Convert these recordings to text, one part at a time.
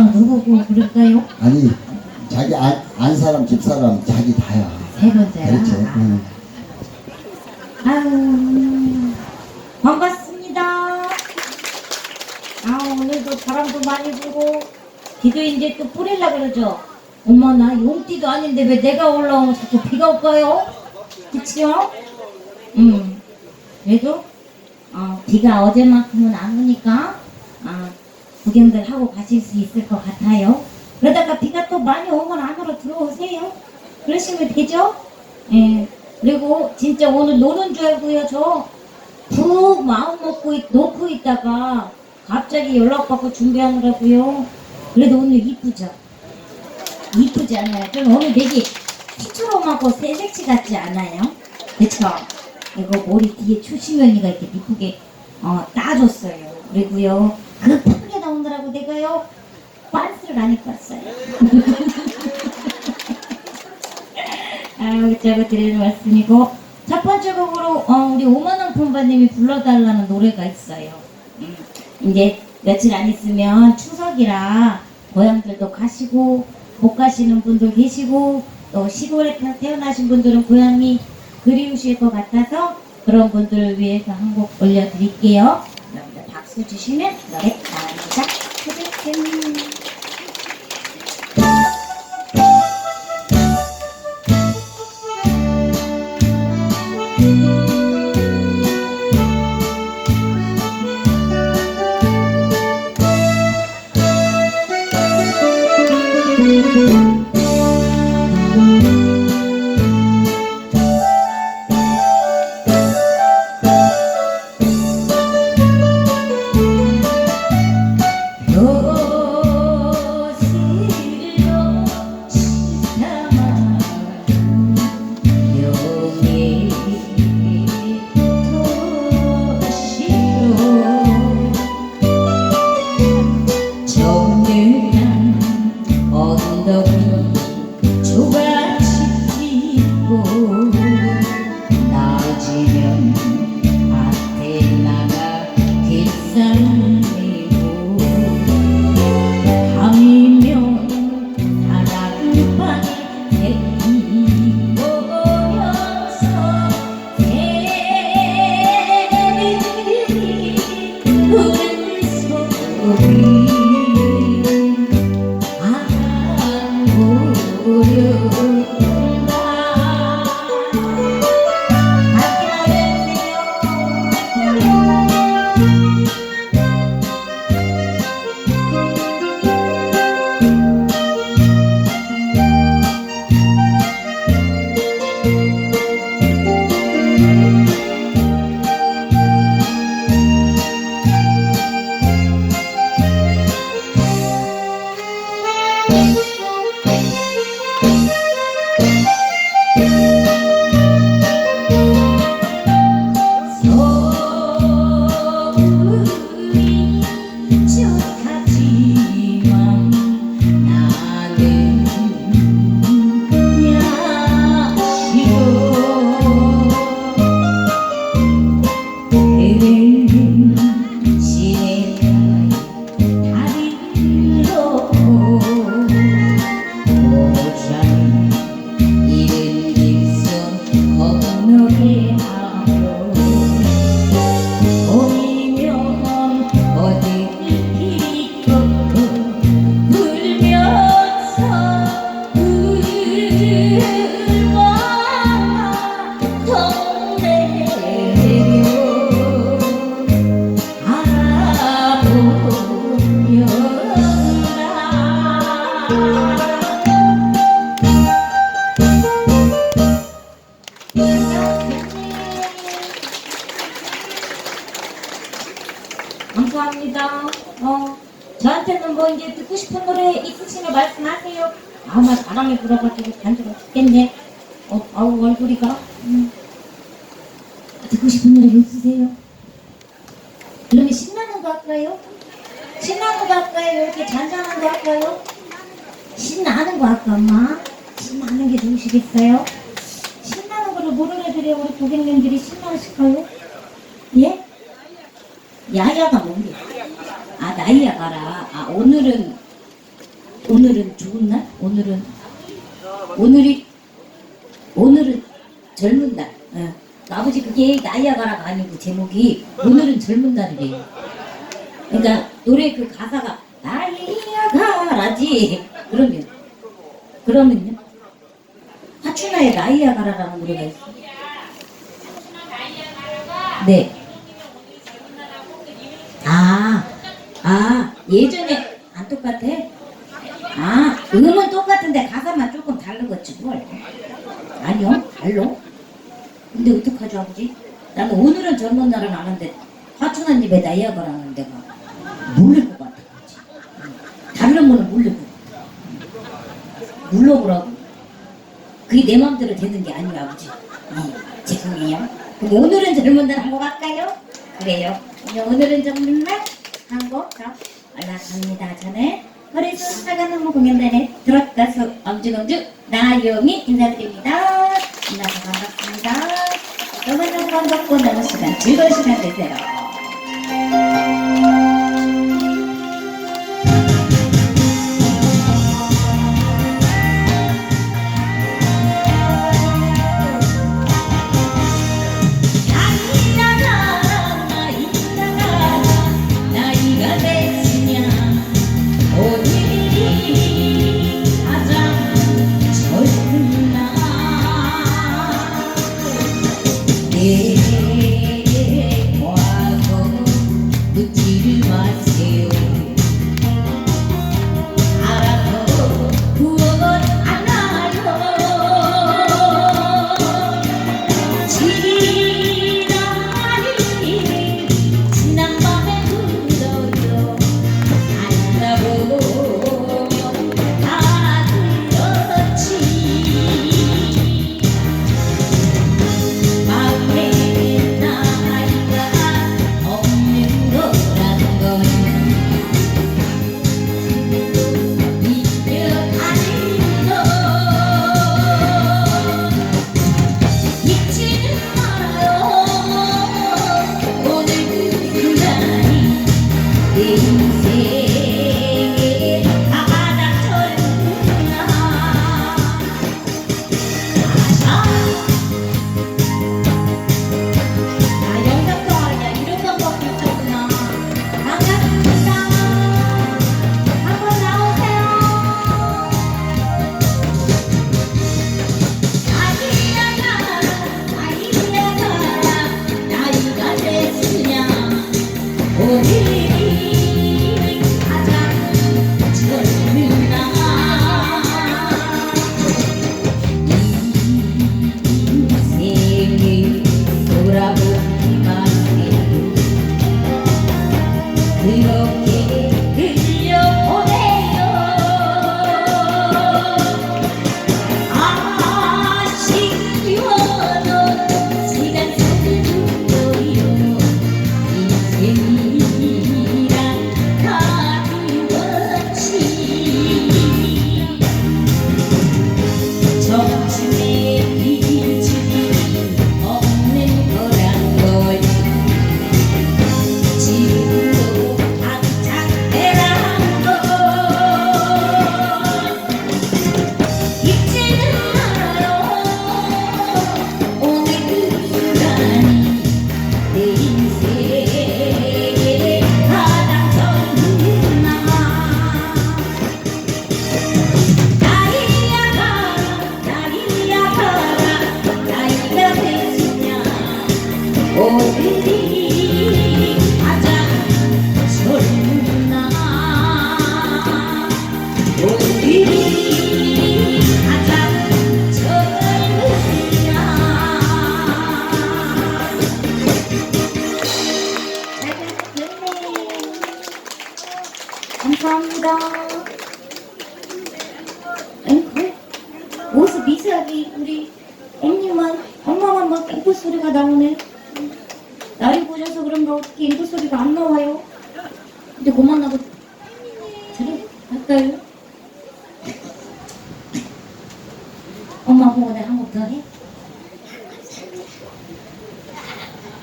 엄마랑 누구고 그럴까요? 아니 자기 안, 안 사람 집 사람 자기 다야 세 번째야. 그렇죠 응. 아유, 반갑습니다. 아, 오늘도 바람도 많이 불고, 비도 이제 또 뿌릴라 그러죠? 엄마, 나 용띠도 아닌데 왜 내가 올라오면 자꾸 비가 올까요? 그치요? 음, 그래도, 어, 비가 어제만큼은 안 오니까, 아, 구경들 하고 가실 수 있을 것 같아요. 그러다가 비가 또 많이 오면 안으로 들어오세요. 그러시면 되죠? 예. 그리고 진짜 오늘 노는 줄 알고요. 저 푹 마음 먹고 있- 놓고 있다가 갑자기 연락받고 준비하느라고요. 그래도 오늘 이쁘죠? 이쁘지 않아요? 좀 오늘 되게 피처럼하고 새색시 같지 않아요? 그쵸? 이거 머리 뒤에 초심연이가 이렇게 이쁘게 어, 따줬어요. 그리고요. 급 나오느라고 내가요. 빤스를 안 입고 왔어요. 아유, 제가 드리는 말씀이고 첫 번째 곡으로 어, 우리 오만원 폰바님이 불러달라는 노래가 있어요. 음, 이제 며칠 안 있으면 추석이라 고향들도 가시고 못 가시는 분들 계시고 또 시골에 태- 태어나신 분들은 고향이 그리우실 것 같아서 그런 분들을 위해서 한 곡 올려드릴게요. 박수 주시면 노래 나갑니다. 짜잔. 듣고 싶은 노래 있으세요? 그러면 신나는 거 할까요? 신나는 거 할까요? 이렇게 잔잔한 거 할까요? 신나는 거 할까, 엄마? 신나는 게 좋으시겠어요? 신나는 거를 뭐를 해드려야 우리 고객님들이 신나하실까요? 예? 야야가 뭔데? 아, 나이야 가라. 아, 오늘은 오늘은 좋은 날? 오늘은 오늘이 오늘은 젊은 날. 예. 아버지 그게 나이아가라가 아니고 제목이 오늘은 젊은 날이래요. 그러니까 노래 그 가사가 나이아가라지 그러면 그러면요 하춘아의 나이아가라라는 노래가 있어. 네. 아, 아 예전에 안 똑같아? 아 음은 똑같은데 가사만 조금 다르겠지 뭘? 아니요 달로. 근데 어떡 아버지? 나는 오늘은 젊은 날은 아는데 하춘아 집에 나이아가라는 데가 모를 것 같아. 그치? 응. 다른 거는 모르고 물러보라고. 그게 내 마음대로 되는 게 아니라 아버지. 네, 죄송해요. 그럼 오늘은 젊은 날 한 거 갈까요? 그래요. 그럼 오늘은 젊은 날 한곡 더 올라갑니다. 전에 허리수 사과나무 공연단에 들었 가수 엄주공주 나영이 인사드립니다. 만나서 반갑습니다. 또 만나서 반갑고 남은 시간 즐거운 시간 되세요. 내 나와요? 근데 그만하고 들어 할까요? 엄마 보고 내가 한곡 더 해?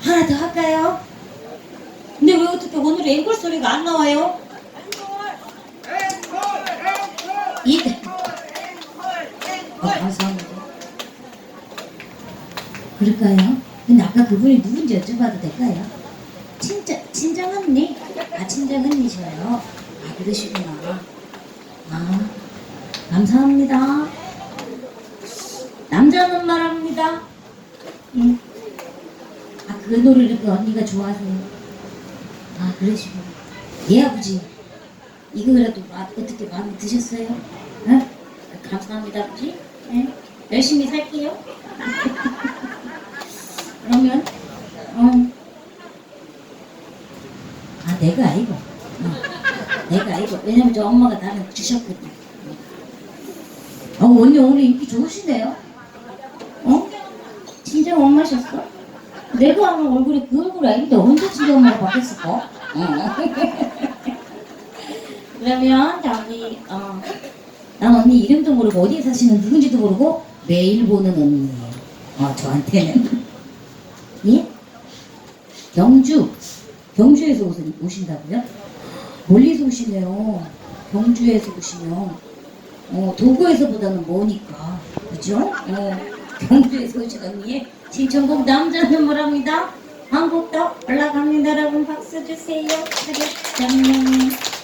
하나 더 할까요? 근데 왜 어떻게 오늘 앵콜 소리가 안 나와요? 이 어, 감사합니다. 그럴까요? 근데 아까 그분이 누군지 여쭤봐도 될까요? 친정, 친정 언니? 아, 친정 언니셔요? 아, 그러시구나. 아, 감사합니다. 남자는 말합니다. 응. 아, 그 노래를 그 언니가 좋아하세요. 아, 그러시구나. 예, 아버지. 이거라도 마- 어떻게 마음에 드셨어요? 응? 감사합니다, 아버지. 네. 열심히 살게요. 그러면, 어. 아, 내가 아니고. 어. 내가 아니고. 왜냐면 저 엄마가 나는 주셨거든. 어, 언니 오늘 인기 좋으시네요. 어? 친정 엄마셨어? 내가 아는 얼굴이 그 얼굴 아닌데 언제 친정 엄마가 바뀌었을까? 어. 그러면 저기 어, 난 언니 이름도 모르고 어디에 사시는 누군지도 모르고 매일 보는 언니예요. 어, 저한테는 예? 경주 경주에서 오신, 오신다고요? 멀리서 오시네요. 경주에서 오시면 어, 도구에서보다는 머니까 그죠? 어, 경주에서 오신 언니의 신청곡 남자는 뭐랍니다. 한국도 올라갑니다. 여러분 박수 주세요. 차렷 어,